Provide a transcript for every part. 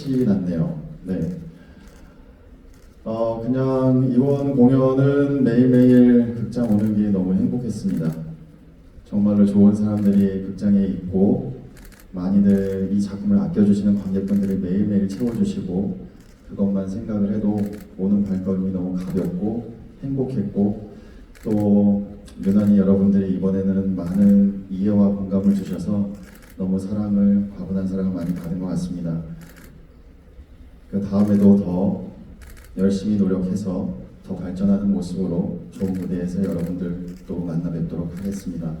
끝이 났네요. 네. 어, 그냥 이번 공연은 매일매일 극장 오는 게 너무 행복했습니다. 정말로 좋은 사람들이 극장에 있고 많이들 이 작품을 아껴주시는 관객분들이 매일매일 채워주시고 그것만 생각을 해도 오는 발걸음이 너무 가볍고 행복했고 또 유난히 여러분들이 이번에는 많은 이해와 공감을 주셔서 너무 사랑을 과분한 사랑을 많이 받은 것 같습니다. 그 다음에도 더 열심히 노력해서 더 발전하는 모습으로 좋은 무대에서 여러분들 또 만나 뵙도록 하겠습니다.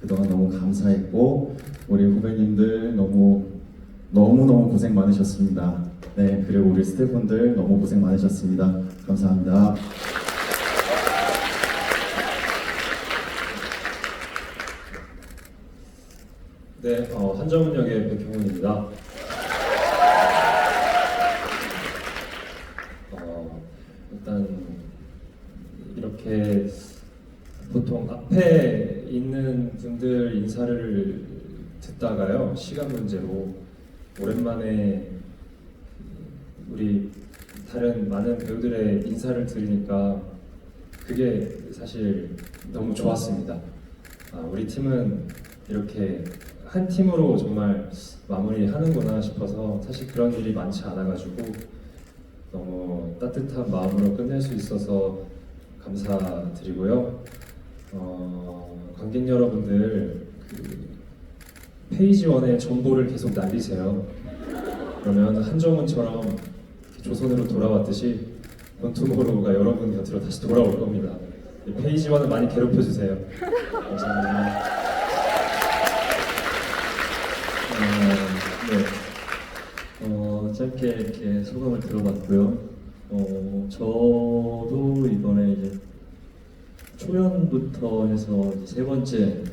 그동안 너무 감사했고 우리 후배님들 너무 너무 너무 고생 많으셨습니다. 네 그리고 우리 스태프분들 너무 고생 많으셨습니다. 감사합니다. 네, 어, 한정은 역의 백형훈입니다. 어, 일단 이렇게 보통 앞에 있는 분들 인사를 듣다가요 시간 문제로 오랜만에 우리 다른 많은 배우들의 인사를 들으니까 그게 사실 너무 좋았습니다. 아, 우리 팀은 이렇게 한 팀으로 정말 마무리하는구나 싶어서 사실 그런 일이 많지 않아가지고 너무 따뜻한 마음으로 끝낼 수 있어서 감사드리고요. 어, 관객 여러분들 그 페이지 원의 정보를 계속 날리세요. 그러면 한정훈처럼 조선으로 돌아왔듯이 본투모로우가 여러분 곁으로 다시 돌아올 겁니다. 이 페이지 원을 많이 괴롭혀 주세요. 감사합니다. 어, 네. 어, 짧게 이렇게 소감을 들어봤고요. 어, 저도 이번에 이제 초연부터 해서 이제 세 번째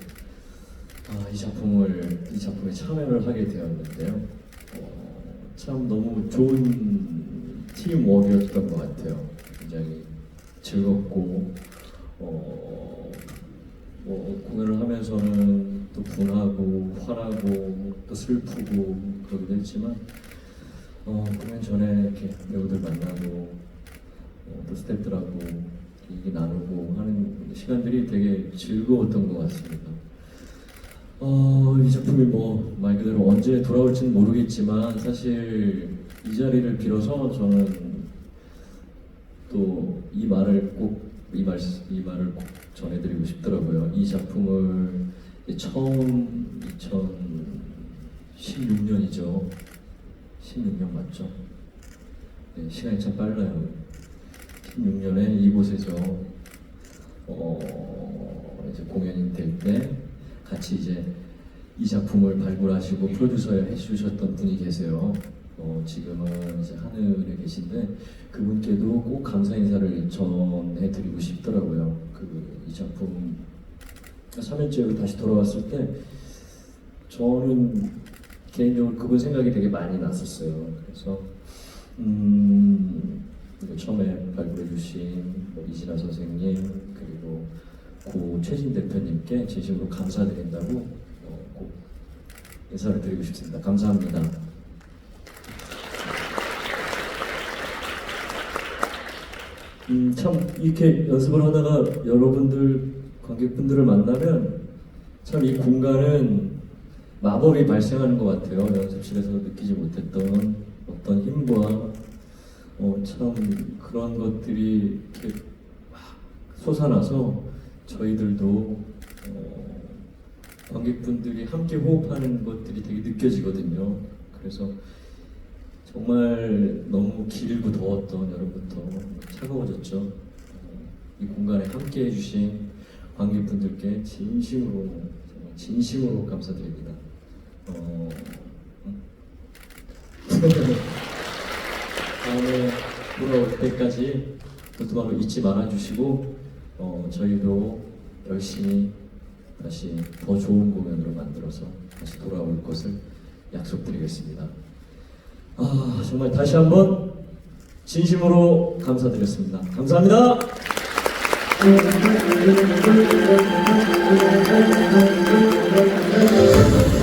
아, 이 작품을 이 작품에 참여를 하게 되었는데요. 어, 참 너무 좋은 팀워크였던 것 같아요. 굉장히 즐겁고 어, 뭐 공연을 하면서는 또 분하고 화나고 또 슬프고 그러기도 했지만 어, 공연 전에 이렇게 배우들 만나고 어, 또 스태프들하고 얘기 나누고 하는 시간들이 되게 즐거웠던 것 같습니다. 어, 이 작품이 뭐 말 그대로 언제 돌아올지는 모르겠지만 사실 이 자리를 빌어서 저는 또 이 말을 꼭 이 말, 이 말을 꼭 전해드리고 싶더라고요. 이 작품을 처음 2016년이죠. 16년 맞죠? 네, 시간이 참 빨라요. 16년에 이곳에서 어, 이제 공연이 될 때 같이 이제 이 작품을 발굴하시고 프로듀서 해주셨던 분이 계세요. 어, 지금은 이제 하늘에 계신데 그분께도 꼭 감사 인사를 전해드리고 싶더라고요. 그 이 작품 3일째로 다시 돌아왔을 때 저는 개인적으로 그분 생각이 되게 많이 났었어요. 그래서 음, 처음에 발굴해 주신 뭐 이진아 선생님 그리고 고 최진 대표님께 진심으로 감사드린다고 어, 꼭 인사를 드리고 싶습니다. 감사합니다. 음, 참 이렇게 연습을 하다가 여러분들 관객분들을 만나면 참 이 공간은 마법이 발생하는 것 같아요. 연습실에서 느끼지 못했던 어떤 힘과 어, 참 그런 것들이 이렇게 막 솟아나서 저희들도 어, 관객분들이 함께 호흡하는 것들이 되게 느껴지거든요. 그래서 정말 너무 길고 더웠던 여름부터 차가워졌죠. 어, 이 공간에 함께 해주신 관객분들께 진심으로 진심으로 감사드립니다. 어, 음. 다음에 돌아올 때까지 고토바로 잊지 말아주시고 어, 저희도 열심히 다시 더 좋은 공연으로 만들어서 다시 돌아올 것을 약속드리겠습니다. 아 정말 다시 한번 진심으로 감사드렸습니다. 감사합니다. You.